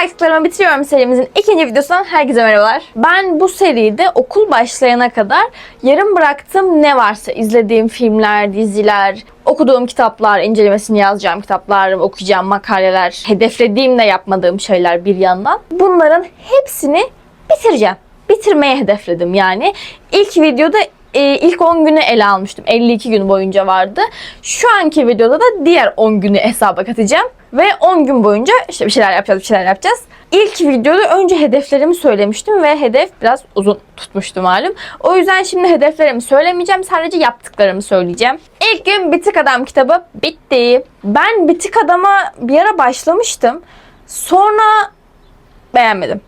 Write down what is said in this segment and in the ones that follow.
bıraktıklarımı bitiriyorum serimizin ikinci videosundan herkese merhabalar. Ben bu seride okul başlayana kadar yarım bıraktığım ne varsa izlediğim filmler, diziler, okuduğum kitaplar, incelemesini yazacağım kitaplar, okuyacağım makaleler, hedeflediğim de yapmadığım şeyler bir yandan. Bunların hepsini bitireceğim. Bitirmeye hedefledim yani. İlk videoda e, ilk 10 günü ele almıştım. 52 gün boyunca vardı. Şu anki videoda da diğer 10 günü hesaba katacağım. Ve 10 gün boyunca işte bir şeyler yapacağız, bir şeyler yapacağız. İlk videoda önce hedeflerimi söylemiştim ve hedef biraz uzun tutmuştu malum. O yüzden şimdi hedeflerimi söylemeyeceğim. Sadece yaptıklarımı söyleyeceğim. İlk gün Bitik Adam kitabı bitti. Ben Bitik Adam'a bir ara başlamıştım. Sonra beğenmedim.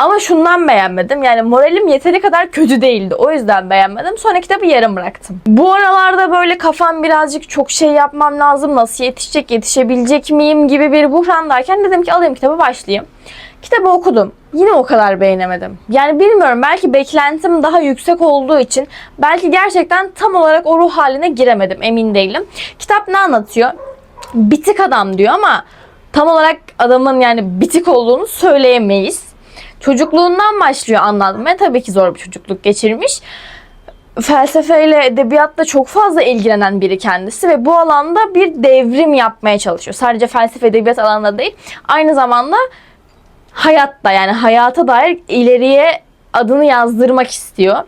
Ama şundan beğenmedim. Yani moralim yeteri kadar kötü değildi. O yüzden beğenmedim. Sonra kitabı yarım bıraktım. Bu aralarda böyle kafam birazcık çok şey yapmam lazım. Nasıl yetişecek, yetişebilecek miyim gibi bir buhrandayken dedim ki alayım kitabı başlayayım. Kitabı okudum. Yine o kadar beğenemedim. Yani bilmiyorum belki beklentim daha yüksek olduğu için belki gerçekten tam olarak o ruh haline giremedim emin değilim. Kitap ne anlatıyor? Bitik adam diyor ama tam olarak adamın yani bitik olduğunu söyleyemeyiz. Çocukluğundan başlıyor anlatmaya. Tabii ki zor bir çocukluk geçirmiş. Felsefeyle, edebiyatla çok fazla ilgilenen biri kendisi ve bu alanda bir devrim yapmaya çalışıyor. Sadece felsefe, edebiyat alanında değil. Aynı zamanda hayatta yani hayata dair ileriye adını yazdırmak istiyor.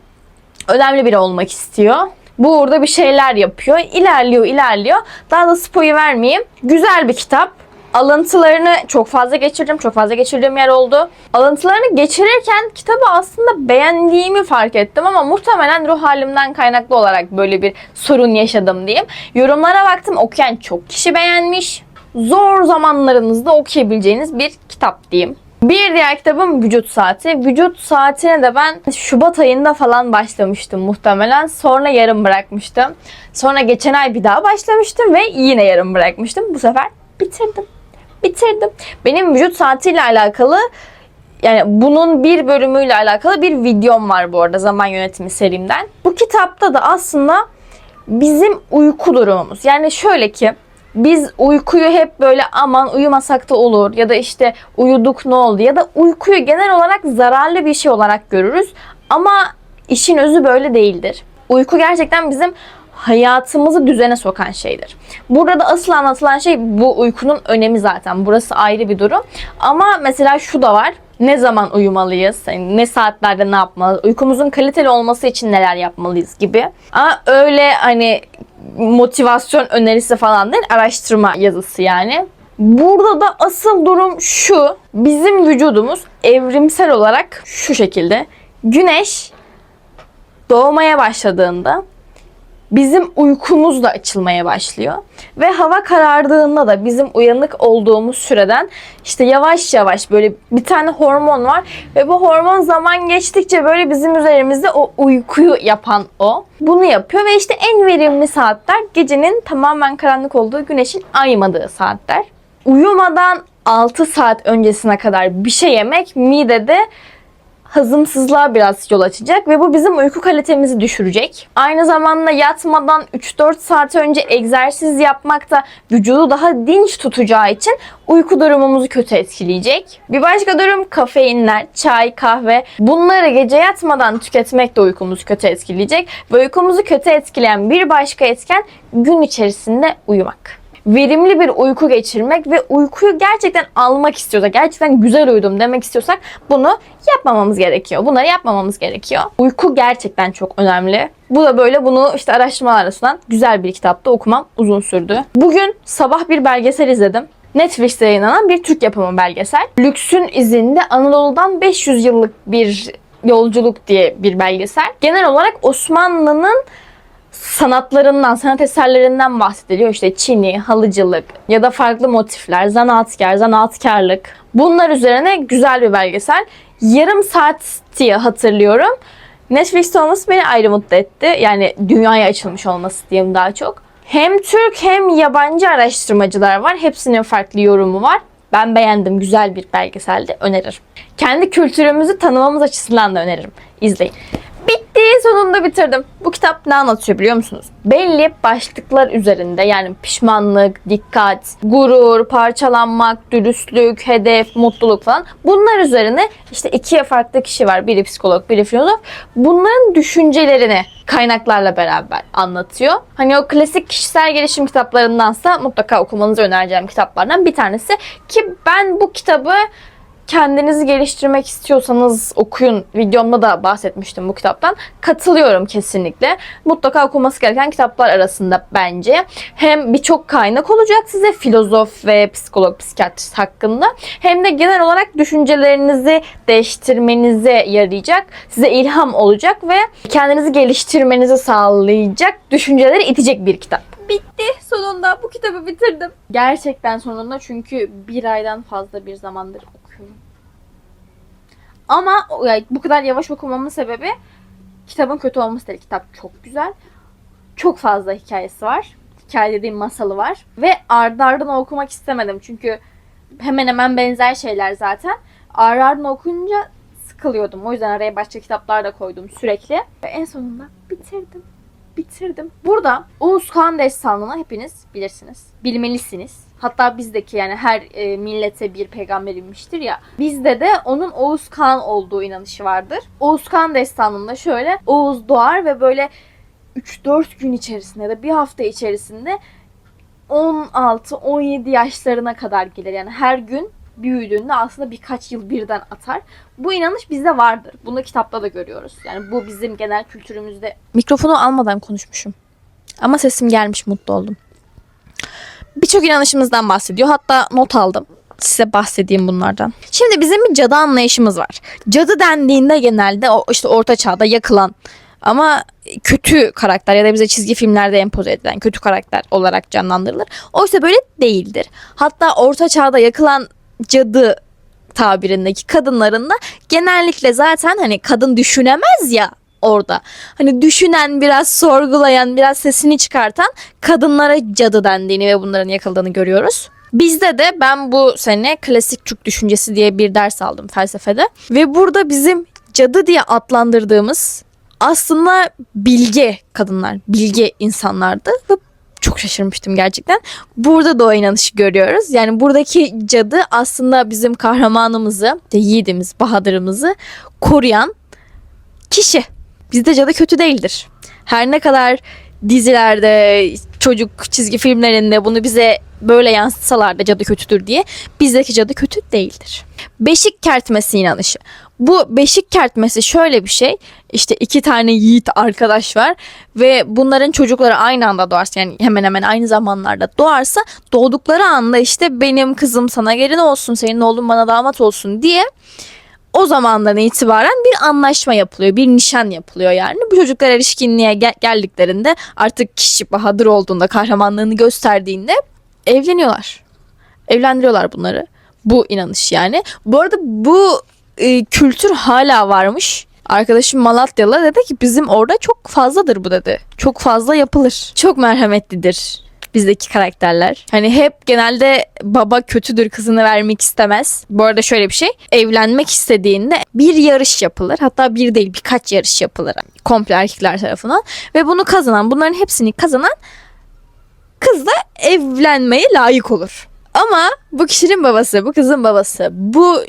Önemli biri olmak istiyor. Bu uğurda bir şeyler yapıyor. İlerliyor, ilerliyor. Daha da spoyu vermeyeyim. Güzel bir kitap. Alıntılarını çok fazla geçirdim. Çok fazla geçirdiğim yer oldu. Alıntılarını geçirirken kitabı aslında beğendiğimi fark ettim ama muhtemelen ruh halimden kaynaklı olarak böyle bir sorun yaşadım diyeyim. Yorumlara baktım okuyan çok kişi beğenmiş. Zor zamanlarınızda okuyabileceğiniz bir kitap diyeyim. Bir diğer kitabım Vücut Saati. Vücut Saati'ne de ben Şubat ayında falan başlamıştım muhtemelen. Sonra yarım bırakmıştım. Sonra geçen ay bir daha başlamıştım ve yine yarım bırakmıştım. Bu sefer bitirdim. Bitirdim. Benim vücut saatiyle alakalı yani bunun bir bölümüyle alakalı bir videom var bu arada zaman yönetimi serimden. Bu kitapta da aslında bizim uyku durumumuz. Yani şöyle ki biz uykuyu hep böyle aman uyumasak da olur ya da işte uyuduk ne oldu ya da uykuyu genel olarak zararlı bir şey olarak görürüz. Ama işin özü böyle değildir. Uyku gerçekten bizim hayatımızı düzene sokan şeydir. Burada da asıl anlatılan şey bu uykunun önemi zaten. Burası ayrı bir durum. Ama mesela şu da var. Ne zaman uyumalıyız? Yani ne saatlerde ne yapmalıyız? Uykumuzun kaliteli olması için neler yapmalıyız gibi. Ama öyle hani motivasyon önerisi falan değil, araştırma yazısı yani. Burada da asıl durum şu. Bizim vücudumuz evrimsel olarak şu şekilde. Güneş doğmaya başladığında bizim uykumuz da açılmaya başlıyor. Ve hava karardığında da bizim uyanık olduğumuz süreden işte yavaş yavaş böyle bir tane hormon var ve bu hormon zaman geçtikçe böyle bizim üzerimizde o uykuyu yapan o. Bunu yapıyor ve işte en verimli saatler gecenin tamamen karanlık olduğu güneşin aymadığı saatler. Uyumadan 6 saat öncesine kadar bir şey yemek midede hazımsızlığa biraz yol açacak ve bu bizim uyku kalitemizi düşürecek. Aynı zamanda yatmadan 3-4 saat önce egzersiz yapmak da vücudu daha dinç tutacağı için uyku durumumuzu kötü etkileyecek. Bir başka durum kafeinler, çay, kahve. Bunları gece yatmadan tüketmek de uykumuzu kötü etkileyecek ve uykumuzu kötü etkileyen bir başka etken gün içerisinde uyumak verimli bir uyku geçirmek ve uykuyu gerçekten almak istiyorsak, gerçekten güzel uyudum demek istiyorsak bunu yapmamamız gerekiyor. Bunları yapmamamız gerekiyor. Uyku gerçekten çok önemli. Bu da böyle bunu işte araştırmalar arasından güzel bir kitapta okumam uzun sürdü. Bugün sabah bir belgesel izledim. Netflix'te yayınlanan bir Türk yapımı belgesel. Lüksün izinde Anadolu'dan 500 yıllık bir yolculuk diye bir belgesel. Genel olarak Osmanlı'nın sanatlarından, sanat eserlerinden bahsediliyor. İşte çini, halıcılık ya da farklı motifler, zanaatkar, zanaatkarlık. Bunlar üzerine güzel bir belgesel. Yarım saat diye hatırlıyorum. Netflix'te olması beni ayrı mutlu etti. Yani dünyaya açılmış olması diyeyim daha çok. Hem Türk hem yabancı araştırmacılar var. Hepsinin farklı yorumu var. Ben beğendim. Güzel bir belgeseldi. Öneririm. Kendi kültürümüzü tanımamız açısından da öneririm. İzleyin. Bitti sonunda bitirdim. Bu kitap ne anlatıyor biliyor musunuz? Belli başlıklar üzerinde yani pişmanlık, dikkat, gurur, parçalanmak, dürüstlük, hedef, mutluluk falan. Bunlar üzerine işte iki farklı kişi var. Biri psikolog, biri filozof. Bunların düşüncelerini kaynaklarla beraber anlatıyor. Hani o klasik kişisel gelişim kitaplarındansa mutlaka okumanızı önereceğim kitaplardan bir tanesi. Ki ben bu kitabı kendinizi geliştirmek istiyorsanız okuyun. Videomda da bahsetmiştim bu kitaptan. Katılıyorum kesinlikle. Mutlaka okunması gereken kitaplar arasında bence. Hem birçok kaynak olacak size filozof ve psikolog, psikiyatrist hakkında. Hem de genel olarak düşüncelerinizi değiştirmenize yarayacak. Size ilham olacak ve kendinizi geliştirmenizi sağlayacak düşünceleri itecek bir kitap. Bitti sonunda bu kitabı bitirdim. Gerçekten sonunda çünkü bir aydan fazla bir zamandır. Ama yani bu kadar yavaş okumamın sebebi kitabın kötü olması değil. Kitap çok güzel. Çok fazla hikayesi var. Hikaye dediğim masalı var. Ve ardı okumak istemedim. Çünkü hemen hemen benzer şeyler zaten. Ardı ardına okuyunca sıkılıyordum. O yüzden araya başka kitaplar da koydum sürekli. Ve en sonunda bitirdim. Bitirdim. Burada Oğuz Kağan destanını hepiniz bilirsiniz. Bilmelisiniz. Hatta bizdeki yani her e, millete bir peygamber inmiştir ya. Bizde de onun Oğuz Kağan olduğu inanışı vardır. Oğuz Kağan destanında şöyle Oğuz doğar ve böyle 3-4 gün içerisinde ya da bir hafta içerisinde 16-17 yaşlarına kadar gelir. Yani her gün büyüdüğünde aslında birkaç yıl birden atar. Bu inanış bizde vardır. Bunu kitapta da görüyoruz. Yani bu bizim genel kültürümüzde. Mikrofonu almadan konuşmuşum. Ama sesim gelmiş mutlu oldum. Birçok inanışımızdan bahsediyor. Hatta not aldım. Size bahsedeyim bunlardan. Şimdi bizim bir cadı anlayışımız var. Cadı dendiğinde genelde o işte orta çağda yakılan ama kötü karakter ya da bize çizgi filmlerde empoze edilen kötü karakter olarak canlandırılır. Oysa böyle değildir. Hatta orta çağda yakılan cadı tabirindeki kadınların da genellikle zaten hani kadın düşünemez ya orada. Hani düşünen, biraz sorgulayan, biraz sesini çıkartan kadınlara cadı dendiğini ve bunların yakıldığını görüyoruz. Bizde de ben bu sene klasik Türk düşüncesi diye bir ders aldım felsefede. Ve burada bizim cadı diye adlandırdığımız aslında bilge kadınlar, bilge insanlardı ve çok şaşırmıştım gerçekten. Burada da o inanışı görüyoruz. Yani buradaki cadı aslında bizim kahramanımızı, yiğidimiz, bahadırımızı koruyan kişi. Bizde cadı kötü değildir. Her ne kadar dizilerde, çocuk çizgi filmlerinde bunu bize böyle yansıtsalar da cadı kötüdür diye bizdeki cadı kötü değildir. Beşik kertmesi inanışı. Bu beşik kertmesi şöyle bir şey. İşte iki tane yiğit arkadaş var ve bunların çocukları aynı anda doğarsa yani hemen hemen aynı zamanlarda doğarsa doğdukları anda işte benim kızım sana gelin olsun, senin oğlun bana damat olsun diye o zamandan itibaren bir anlaşma yapılıyor, bir nişan yapılıyor yani. Bu çocuklar erişkinliğe gel- geldiklerinde artık kişi bahadır olduğunda, kahramanlığını gösterdiğinde evleniyorlar. Evlendiriyorlar bunları. Bu inanış yani. Bu arada bu e, kültür hala varmış. Arkadaşım Malatyalı dedi ki bizim orada çok fazladır bu dedi. Çok fazla yapılır. Çok merhametlidir bizdeki karakterler. Hani hep genelde baba kötüdür kızını vermek istemez. Bu arada şöyle bir şey. Evlenmek istediğinde bir yarış yapılır. Hatta bir değil birkaç yarış yapılır. Komple erkekler tarafından. Ve bunu kazanan bunların hepsini kazanan kız da evlenmeye layık olur. Ama bu kişinin babası, bu kızın babası bu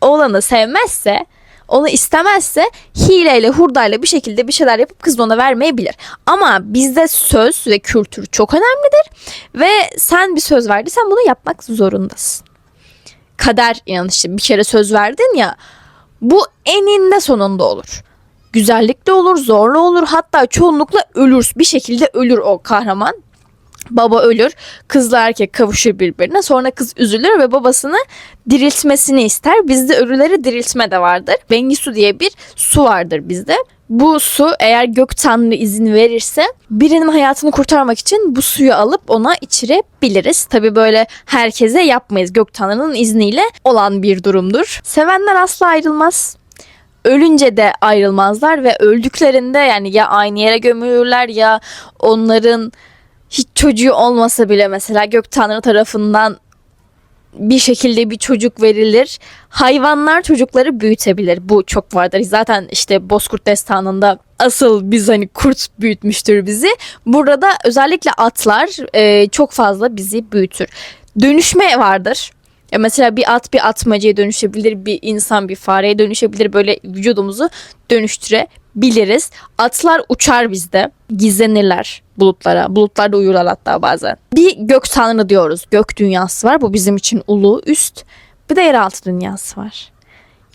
oğlanı sevmezse, onu istemezse hileyle, hurdayla bir şekilde bir şeyler yapıp kızını ona vermeyebilir. Ama bizde söz ve kültür çok önemlidir ve sen bir söz verdiysen bunu yapmak zorundasın. Kader inanışı bir kere söz verdin ya bu eninde sonunda olur. Güzellikle olur, zorla olur hatta çoğunlukla ölür. Bir şekilde ölür o kahraman baba ölür, kızla erkek kavuşur birbirine. Sonra kız üzülür ve babasını diriltmesini ister. Bizde ölüleri diriltme de vardır. Bengisu diye bir su vardır bizde. Bu su eğer gök tanrı izin verirse birinin hayatını kurtarmak için bu suyu alıp ona içirebiliriz. Tabi böyle herkese yapmayız. Gök tanrının izniyle olan bir durumdur. Sevenler asla ayrılmaz ölünce de ayrılmazlar ve öldüklerinde yani ya aynı yere gömülürler ya onların hiç çocuğu olmasa bile mesela gök tanrı tarafından bir şekilde bir çocuk verilir. Hayvanlar çocukları büyütebilir. Bu çok vardır. Zaten işte Bozkurt Destanı'nda asıl biz hani kurt büyütmüştür bizi. Burada da özellikle atlar e, çok fazla bizi büyütür. Dönüşme vardır. Ya mesela bir at bir atmacaya dönüşebilir, bir insan bir fareye dönüşebilir. Böyle vücudumuzu dönüştürebiliriz. Atlar uçar bizde. Gizlenirler bulutlara. Bulutlarda uyurlar hatta bazen. Bir gök tanrı diyoruz. Gök dünyası var. Bu bizim için ulu, üst. Bir de yeraltı dünyası var.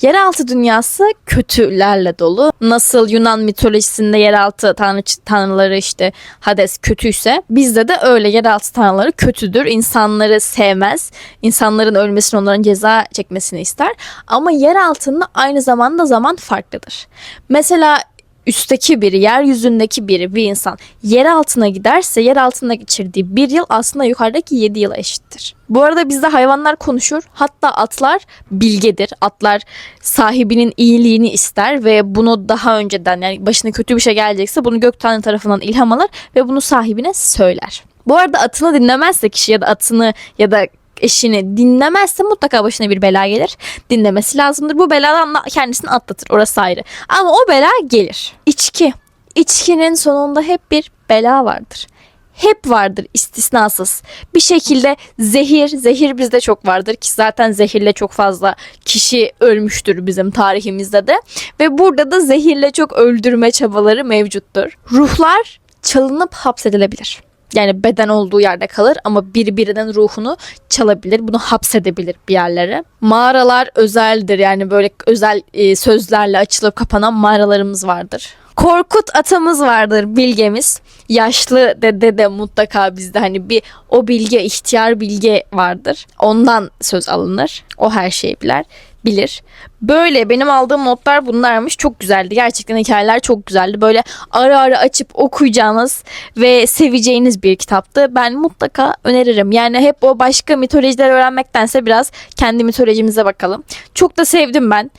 Yeraltı dünyası kötülerle dolu. Nasıl Yunan mitolojisinde yeraltı tanrı, tanrıları işte Hades kötüyse bizde de öyle yeraltı tanrıları kötüdür. İnsanları sevmez. İnsanların ölmesini onların ceza çekmesini ister. Ama yer altında aynı zamanda zaman farklıdır. Mesela üstteki biri, yeryüzündeki biri, bir insan yer altına giderse yer altında geçirdiği bir yıl aslında yukarıdaki 7 yıla eşittir. Bu arada bizde hayvanlar konuşur. Hatta atlar bilgedir. Atlar sahibinin iyiliğini ister ve bunu daha önceden yani başına kötü bir şey gelecekse bunu gök tanrı tarafından ilham alır ve bunu sahibine söyler. Bu arada atını dinlemezse kişi ya da atını ya da eşini dinlemezse mutlaka başına bir bela gelir. Dinlemesi lazımdır. Bu beladan da kendisini atlatır. Orası ayrı. Ama o bela gelir. İçki. İçkinin sonunda hep bir bela vardır. Hep vardır istisnasız. Bir şekilde zehir, zehir bizde çok vardır ki zaten zehirle çok fazla kişi ölmüştür bizim tarihimizde de. Ve burada da zehirle çok öldürme çabaları mevcuttur. Ruhlar çalınıp hapsedilebilir. Yani beden olduğu yerde kalır ama birbirinin ruhunu çalabilir. Bunu hapsedebilir bir yerlere. Mağaralar özeldir. Yani böyle özel e, sözlerle açılıp kapanan mağaralarımız vardır. Korkut atamız vardır bilgemiz. Yaşlı dede de mutlaka bizde hani bir o bilge ihtiyar bilge vardır. Ondan söz alınır. O her şeyi bilir bilir. Böyle benim aldığım notlar bunlarmış. Çok güzeldi. Gerçekten hikayeler çok güzeldi. Böyle ara ara açıp okuyacağınız ve seveceğiniz bir kitaptı. Ben mutlaka öneririm. Yani hep o başka mitolojiler öğrenmektense biraz kendi mitolojimize bakalım. Çok da sevdim ben.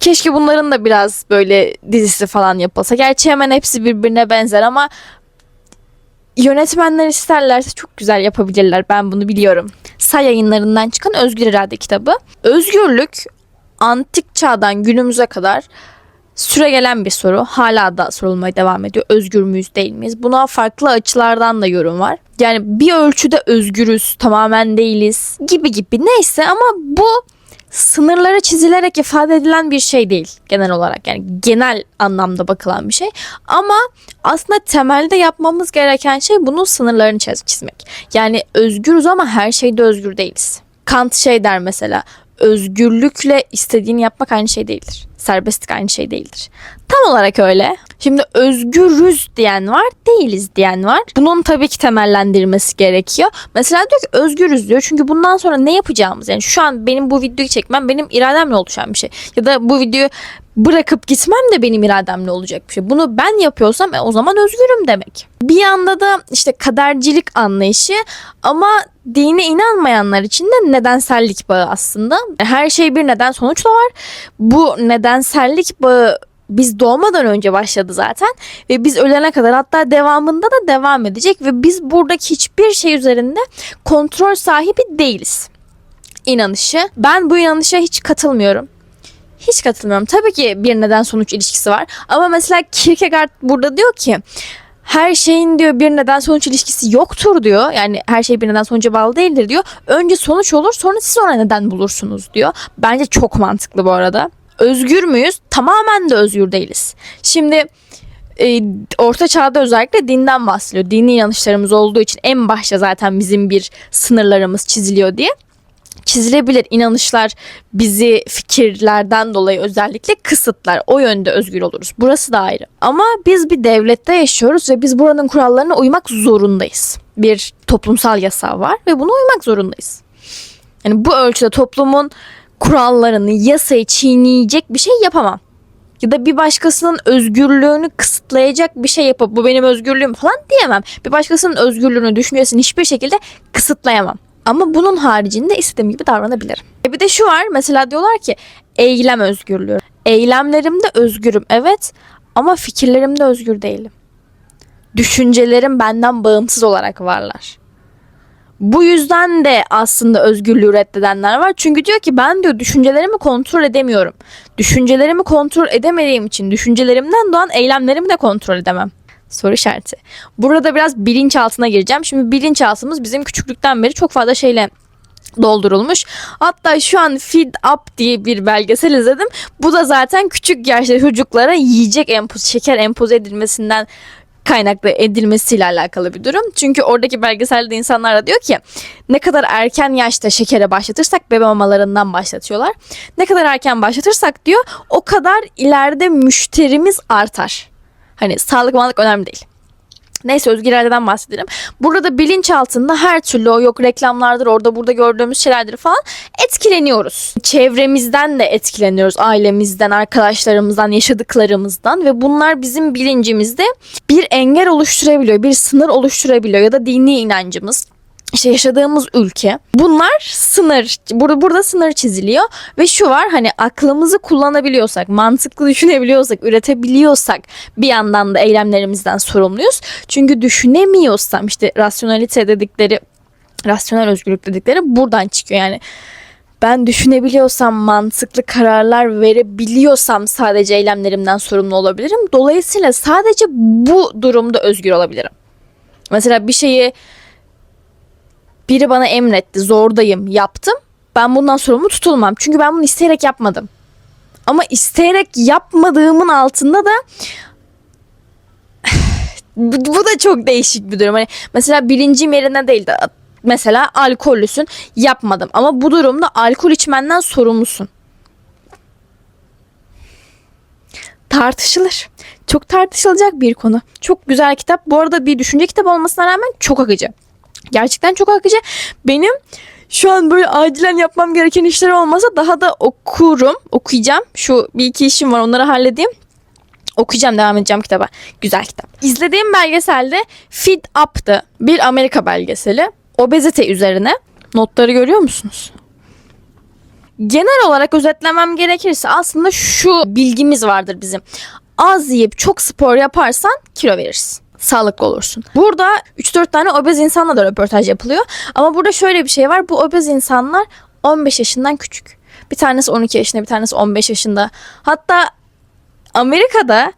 Keşke bunların da biraz böyle dizisi falan yapılsa. Gerçi hemen hepsi birbirine benzer ama yönetmenler isterlerse çok güzel yapabilirler. Ben bunu biliyorum. Say yayınlarından çıkan Özgür İrade kitabı. Özgürlük antik çağdan günümüze kadar süre gelen bir soru. Hala da sorulmaya devam ediyor. Özgür müyüz değil miyiz? Buna farklı açılardan da yorum var. Yani bir ölçüde özgürüz, tamamen değiliz gibi gibi. Neyse ama bu sınırları çizilerek ifade edilen bir şey değil genel olarak. Yani genel anlamda bakılan bir şey. Ama aslında temelde yapmamız gereken şey bunun sınırlarını çizmek. Yani özgürüz ama her şeyde özgür değiliz. Kant şey der mesela özgürlükle istediğini yapmak aynı şey değildir. Serbestlik aynı şey değildir. Tam olarak öyle. Şimdi özgürüz diyen var, değiliz diyen var. Bunun tabii ki temellendirilmesi gerekiyor. Mesela diyor ki özgürüz diyor. Çünkü bundan sonra ne yapacağımız yani şu an benim bu videoyu çekmem benim irademle oluşan bir şey. Ya da bu videoyu bırakıp gitmem de benim irademle olacak bir şey. Bunu ben yapıyorsam e, o zaman özgürüm demek. Bir yanda da işte kadercilik anlayışı ama dine inanmayanlar için de nedensellik bağı aslında. Her şey bir neden sonuçla var. Bu nedensellik bağı biz doğmadan önce başladı zaten ve biz ölene kadar hatta devamında da devam edecek ve biz buradaki hiçbir şey üzerinde kontrol sahibi değiliz. İnanışı. Ben bu inanışa hiç katılmıyorum. Hiç katılmıyorum. Tabii ki bir neden sonuç ilişkisi var. Ama mesela Kierkegaard burada diyor ki her şeyin diyor bir neden sonuç ilişkisi yoktur diyor. Yani her şey bir neden sonuca bağlı değildir diyor. Önce sonuç olur sonra siz ona neden bulursunuz diyor. Bence çok mantıklı bu arada. Özgür müyüz? Tamamen de özgür değiliz. Şimdi e, orta çağda özellikle dinden bahsediyor. Dini inanışlarımız olduğu için en başta zaten bizim bir sınırlarımız çiziliyor diye çizilebilir inanışlar bizi fikirlerden dolayı özellikle kısıtlar. O yönde özgür oluruz. Burası da ayrı. Ama biz bir devlette yaşıyoruz ve biz buranın kurallarına uymak zorundayız. Bir toplumsal yasa var ve buna uymak zorundayız. Yani bu ölçüde toplumun kurallarını, yasayı çiğneyecek bir şey yapamam. Ya da bir başkasının özgürlüğünü kısıtlayacak bir şey yapıp bu benim özgürlüğüm falan diyemem. Bir başkasının özgürlüğünü, düşüncesini hiçbir şekilde kısıtlayamam. Ama bunun haricinde istediğim gibi davranabilirim. E bir de şu var mesela diyorlar ki eylem özgürlüğü. Eylemlerimde özgürüm evet ama fikirlerimde özgür değilim. Düşüncelerim benden bağımsız olarak varlar. Bu yüzden de aslında özgürlüğü reddedenler var. Çünkü diyor ki ben diyor düşüncelerimi kontrol edemiyorum. Düşüncelerimi kontrol edemediğim için düşüncelerimden doğan eylemlerimi de kontrol edemem. Soru işareti. Burada biraz bilinçaltına gireceğim. Şimdi bilinçaltımız bizim küçüklükten beri çok fazla şeyle doldurulmuş. Hatta şu an Feed Up diye bir belgesel izledim. Bu da zaten küçük yaşta çocuklara yiyecek empoz, şeker empoze edilmesinden kaynaklı edilmesiyle alakalı bir durum. Çünkü oradaki belgeselde insanlar da diyor ki ne kadar erken yaşta şekere başlatırsak bebe mamalarından başlatıyorlar. Ne kadar erken başlatırsak diyor o kadar ileride müşterimiz artar. Hani sağlık manlık önemli değil. Neyse özgür iradeden bahsedelim. Burada da bilinç altında her türlü o yok reklamlardır orada burada gördüğümüz şeylerdir falan etkileniyoruz. Çevremizden de etkileniyoruz. Ailemizden, arkadaşlarımızdan, yaşadıklarımızdan ve bunlar bizim bilincimizde bir engel oluşturabiliyor, bir sınır oluşturabiliyor ya da dini inancımız işte yaşadığımız ülke. Bunlar sınır. Burada burada sınır çiziliyor ve şu var hani aklımızı kullanabiliyorsak, mantıklı düşünebiliyorsak, üretebiliyorsak bir yandan da eylemlerimizden sorumluyuz. Çünkü düşünemiyorsam işte rasyonalite dedikleri rasyonel özgürlük dedikleri buradan çıkıyor. Yani ben düşünebiliyorsam, mantıklı kararlar verebiliyorsam sadece eylemlerimden sorumlu olabilirim. Dolayısıyla sadece bu durumda özgür olabilirim. Mesela bir şeyi biri bana emretti, zordayım, yaptım. Ben bundan sorumlu tutulmam. Çünkü ben bunu isteyerek yapmadım. Ama isteyerek yapmadığımın altında da bu, bu da çok değişik bir durum. Hani mesela bilincim yerine değil de mesela alkollüsün yapmadım ama bu durumda alkol içmenden sorumlusun. Tartışılır. Çok tartışılacak bir konu. Çok güzel kitap. Bu arada bir düşünce kitabı olmasına rağmen çok akıcı. Gerçekten çok akıcı. Benim şu an böyle acilen yapmam gereken işler olmasa daha da okurum, okuyacağım. Şu bir iki işim var onları halledeyim. Okuyacağım devam edeceğim kitaba. Güzel kitap. İzlediğim belgeselde Feed Up'tı. Bir Amerika belgeseli. Obezite üzerine. Notları görüyor musunuz? Genel olarak özetlemem gerekirse aslında şu bilgimiz vardır bizim. Az yiyip çok spor yaparsan kilo verirsin sağlıklı olursun. Burada 3-4 tane obez insanla da röportaj yapılıyor. Ama burada şöyle bir şey var. Bu obez insanlar 15 yaşından küçük. Bir tanesi 12 yaşında, bir tanesi 15 yaşında. Hatta Amerika'da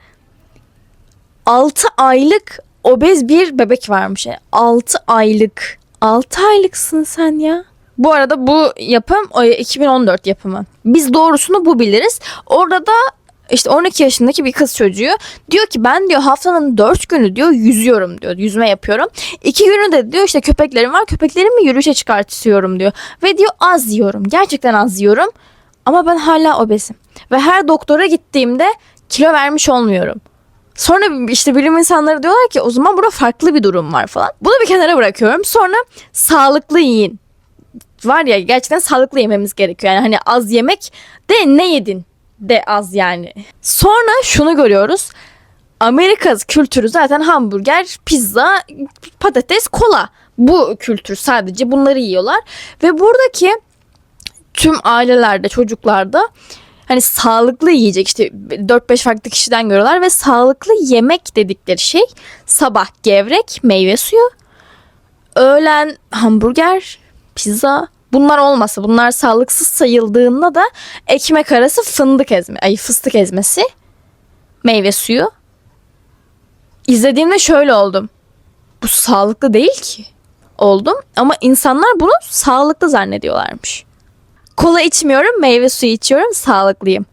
6 aylık obez bir bebek varmış. Yani 6 aylık. 6 aylıksın sen ya. Bu arada bu yapım 2014 yapımı. Biz doğrusunu bu biliriz. Orada da işte 12 yaşındaki bir kız çocuğu diyor ki ben diyor haftanın 4 günü diyor yüzüyorum diyor. Yüzme yapıyorum. 2 günü de diyor işte köpeklerim var. Köpeklerimi yürüyüşe çıkartıyorum diyor. Ve diyor az yiyorum. Gerçekten az yiyorum. Ama ben hala obesim. Ve her doktora gittiğimde kilo vermiş olmuyorum. Sonra işte bilim insanları diyorlar ki o zaman burada farklı bir durum var falan. Bunu bir kenara bırakıyorum. Sonra sağlıklı yiyin. Var ya gerçekten sağlıklı yememiz gerekiyor. Yani hani az yemek de ne yedin? De az yani. Sonra şunu görüyoruz. Amerika kültürü zaten hamburger, pizza, patates, kola. Bu kültür sadece bunları yiyorlar. Ve buradaki tüm ailelerde, çocuklarda hani sağlıklı yiyecek işte 4-5 farklı kişiden görüyorlar ve sağlıklı yemek dedikleri şey sabah gevrek, meyve suyu, öğlen hamburger, pizza, Bunlar olmasa bunlar sağlıksız sayıldığında da ekmek arası fındık ezme, ay fıstık ezmesi, meyve suyu. İzlediğimde şöyle oldum. Bu sağlıklı değil ki. Oldum ama insanlar bunu sağlıklı zannediyorlarmış. Kola içmiyorum, meyve suyu içiyorum, sağlıklıyım.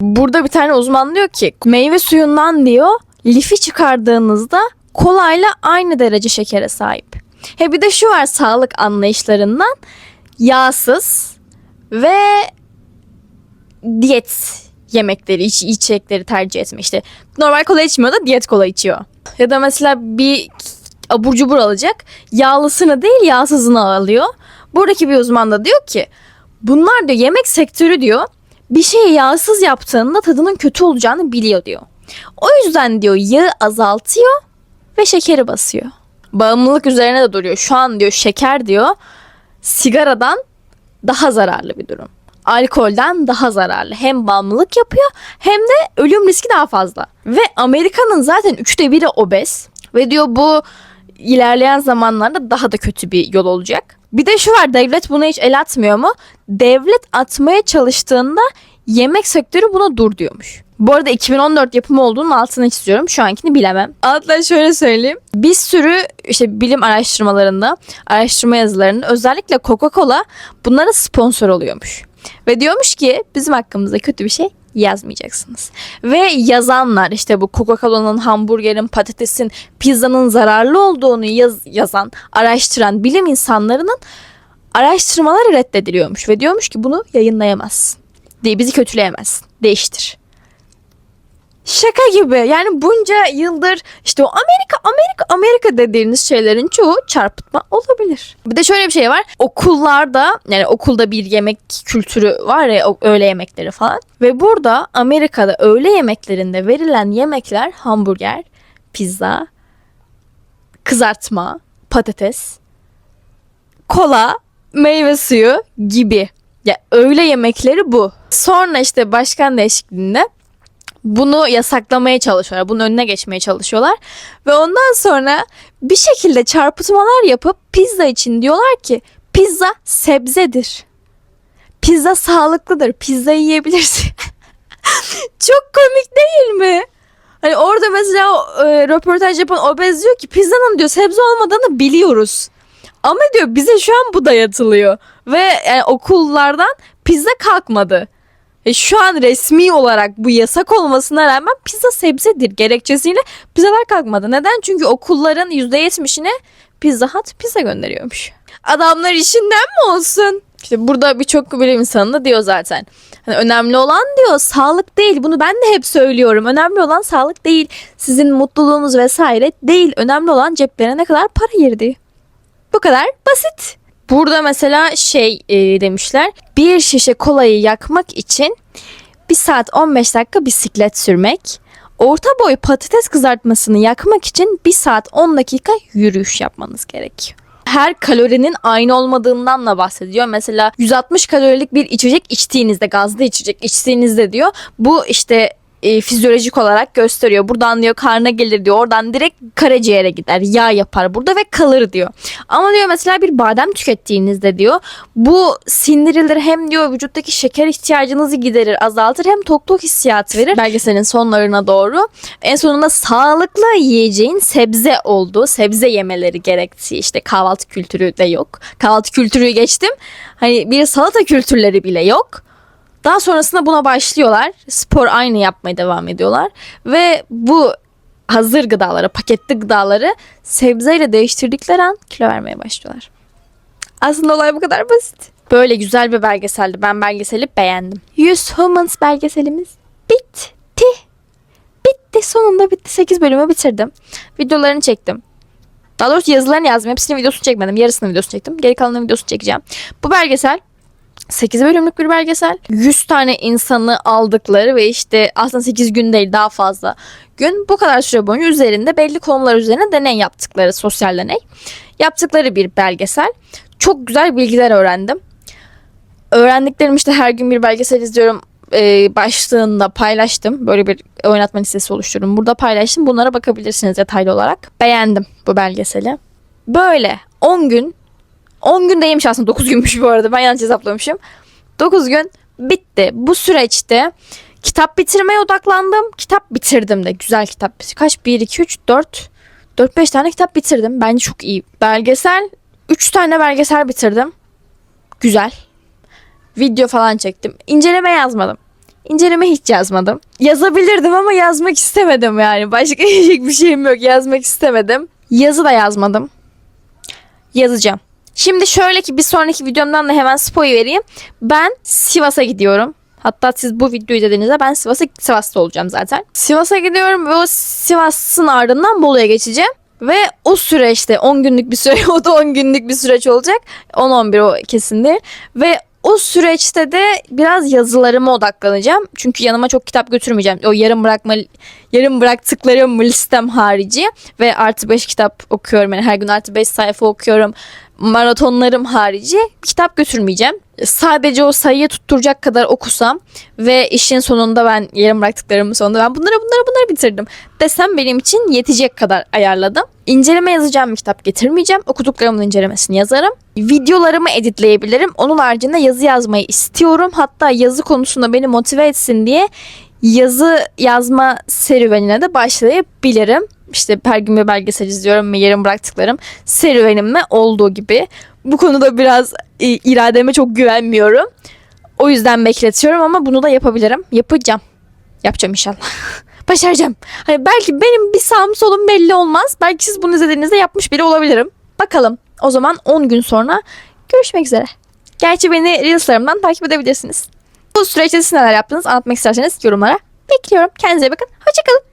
Burada bir tane uzman diyor ki meyve suyundan diyor lifi çıkardığınızda kolayla aynı derece şekere sahip. He bir de şu var sağlık anlayışlarından yağsız ve diyet yemekleri, iç, içecekleri tercih etme. İşte normal kola içmiyor da diyet kola içiyor. Ya da mesela bir abur cubur alacak. Yağlısını değil yağsızını alıyor. Buradaki bir uzman da diyor ki bunlar diyor yemek sektörü diyor bir şeyi yağsız yaptığında tadının kötü olacağını biliyor diyor. O yüzden diyor yağı azaltıyor ve şekeri basıyor. Bağımlılık üzerine de duruyor. Şu an diyor şeker diyor sigaradan daha zararlı bir durum. Alkolden daha zararlı. Hem bağımlılık yapıyor hem de ölüm riski daha fazla. Ve Amerika'nın zaten üçte biri obez. Ve diyor bu ilerleyen zamanlarda daha da kötü bir yol olacak. Bir de şu var devlet buna hiç el atmıyor mu? Devlet atmaya çalıştığında yemek sektörü buna dur diyormuş. Bu arada 2014 yapımı olduğunun altını çiziyorum. Şu ankini bilemem. Hatta şöyle söyleyeyim. Bir sürü işte bilim araştırmalarında, araştırma yazılarında özellikle Coca-Cola bunlara sponsor oluyormuş. Ve diyormuş ki bizim hakkımızda kötü bir şey yazmayacaksınız. Ve yazanlar işte bu Coca-Cola'nın, hamburgerin, patatesin, pizzanın zararlı olduğunu yaz- yazan, araştıran bilim insanlarının araştırmaları reddediliyormuş. Ve diyormuş ki bunu yayınlayamazsın. Diye bizi kötüleyemezsin. Değiştir. Şaka gibi. Yani bunca yıldır işte o Amerika Amerika Amerika dediğiniz şeylerin çoğu çarpıtma olabilir. Bir de şöyle bir şey var. Okullarda yani okulda bir yemek kültürü var ya öğle yemekleri falan. Ve burada Amerika'da öğle yemeklerinde verilen yemekler hamburger, pizza, kızartma, patates, kola, meyve suyu gibi. Ya öğle yemekleri bu. Sonra işte başkan değişikliğinde bunu yasaklamaya çalışıyorlar. Bunun önüne geçmeye çalışıyorlar. Ve ondan sonra bir şekilde çarpıtmalar yapıp pizza için diyorlar ki pizza sebzedir. Pizza sağlıklıdır. Pizza yiyebilirsin. Çok komik değil mi? Hani orada mesela e, röportaj yapan obez diyor ki pizzanın diyor sebze olmadığını biliyoruz. Ama diyor bize şu an bu dayatılıyor. Ve yani okullardan pizza kalkmadı. E şu an resmi olarak bu yasak olmasına rağmen pizza sebzedir gerekçesiyle pizzalar kalkmadı. Neden? Çünkü okulların %70'ine Pizza Hut pizza gönderiyormuş. Adamlar işinden mi olsun? İşte burada birçok bilim insanı da diyor zaten. Hani önemli olan diyor sağlık değil. Bunu ben de hep söylüyorum. Önemli olan sağlık değil. Sizin mutluluğunuz vesaire değil. Önemli olan ceplerine ne kadar para girdi. Bu kadar basit. Burada mesela şey e, demişler. Bir şişe kolayı yakmak için 1 saat 15 dakika bisiklet sürmek. Orta boy patates kızartmasını yakmak için 1 saat 10 dakika yürüyüş yapmanız gerekiyor. Her kalorinin aynı olmadığından da bahsediyor. Mesela 160 kalorilik bir içecek içtiğinizde, gazlı içecek içtiğinizde diyor. Bu işte e, fizyolojik olarak gösteriyor. Buradan diyor karna gelir diyor. Oradan direkt karaciğere gider. Yağ yapar burada ve kalır diyor. Ama diyor mesela bir badem tükettiğinizde diyor bu sindirilir hem diyor vücuttaki şeker ihtiyacınızı giderir, azaltır hem tok tok hissiyatı verir. Belgeselin sonlarına doğru en sonunda sağlıklı yiyeceğin sebze olduğu, sebze yemeleri gerektiği işte kahvaltı kültürü de yok. Kahvaltı kültürü geçtim. Hani bir salata kültürleri bile yok. Daha sonrasında buna başlıyorlar. Spor aynı yapmaya devam ediyorlar. Ve bu hazır gıdaları, paketli gıdaları sebzeyle değiştirdikleri an kilo vermeye başlıyorlar. Aslında olay bu kadar basit. Böyle güzel bir belgeseldi. Ben belgeseli beğendim. 100 Humans belgeselimiz bitti. Bitti. Sonunda bitti. 8 bölümü bitirdim. Videolarını çektim. Daha doğrusu yazılarını yazdım. Hepsinin videosunu çekmedim. Yarısının videosunu çektim. Geri kalanının videosunu çekeceğim. Bu belgesel 8 bölümlük bir belgesel. 100 tane insanı aldıkları ve işte aslında 8 gün değil daha fazla gün bu kadar süre boyunca üzerinde belli konular üzerine deney yaptıkları sosyal deney. Yaptıkları bir belgesel. Çok güzel bilgiler öğrendim. Öğrendiklerim işte her gün bir belgesel izliyorum e, başlığında paylaştım. Böyle bir oynatma listesi oluşturdum. Burada paylaştım. Bunlara bakabilirsiniz detaylı olarak. Beğendim bu belgeseli. Böyle 10 gün 10 gün değilmiş aslında 9 günmüş bu arada ben yanlış hesaplamışım. 9 gün bitti. Bu süreçte kitap bitirmeye odaklandım. Kitap bitirdim de güzel kitap. Kaç? 1, 2, 3, 4, 4-5 tane kitap bitirdim. Bence çok iyi. Belgesel 3 tane belgesel bitirdim. Güzel. Video falan çektim. İnceleme yazmadım. İnceleme hiç yazmadım. Yazabilirdim ama yazmak istemedim yani. Başka diyecek bir şeyim yok. Yazmak istemedim. Yazı da yazmadım. Yazacağım. Şimdi şöyle ki bir sonraki videomdan da hemen spoiler vereyim. Ben Sivas'a gidiyorum. Hatta siz bu videoyu izlediğinizde ben Sivas'a Sivas'ta olacağım zaten. Sivas'a gidiyorum ve o Sivas'ın ardından Bolu'ya geçeceğim. Ve o süreçte 10 günlük bir süre o da 10 günlük bir süreç olacak. 10-11 o kesin değil. Ve o süreçte de biraz yazılarıma odaklanacağım. Çünkü yanıma çok kitap götürmeyeceğim. O yarım bırakma yarım bıraktıklarım listem harici ve artı 5 kitap okuyorum. Yani her gün artı 5 sayfa okuyorum. Maratonlarım harici kitap götürmeyeceğim. Sadece o sayıyı tutturacak kadar okusam ve işin sonunda ben yarım bıraktıklarımın sonunda ben bunları bunları bunları bitirdim desem benim için yetecek kadar ayarladım. İnceleme yazacağım bir kitap getirmeyeceğim. Okuduklarımın incelemesini yazarım. Videolarımı editleyebilirim. Onun haricinde yazı yazmayı istiyorum. Hatta yazı konusunda beni motive etsin diye yazı yazma serüvenine de başlayabilirim. İşte her gün bir belgesel izliyorum ve yarım bıraktıklarım serüvenimle olduğu gibi. Bu konuda biraz e, irademe çok güvenmiyorum. O yüzden bekletiyorum ama bunu da yapabilirim. Yapacağım. Yapacağım inşallah. Başaracağım. Hani belki benim bir sağım solum belli olmaz. Belki siz bunu izlediğinizde yapmış biri olabilirim. Bakalım. O zaman 10 gün sonra görüşmek üzere. Gerçi beni Reels'larımdan takip edebilirsiniz. Bu süreçte siz neler yaptınız anlatmak isterseniz yorumlara bekliyorum. Kendinize bakın. Hoşçakalın.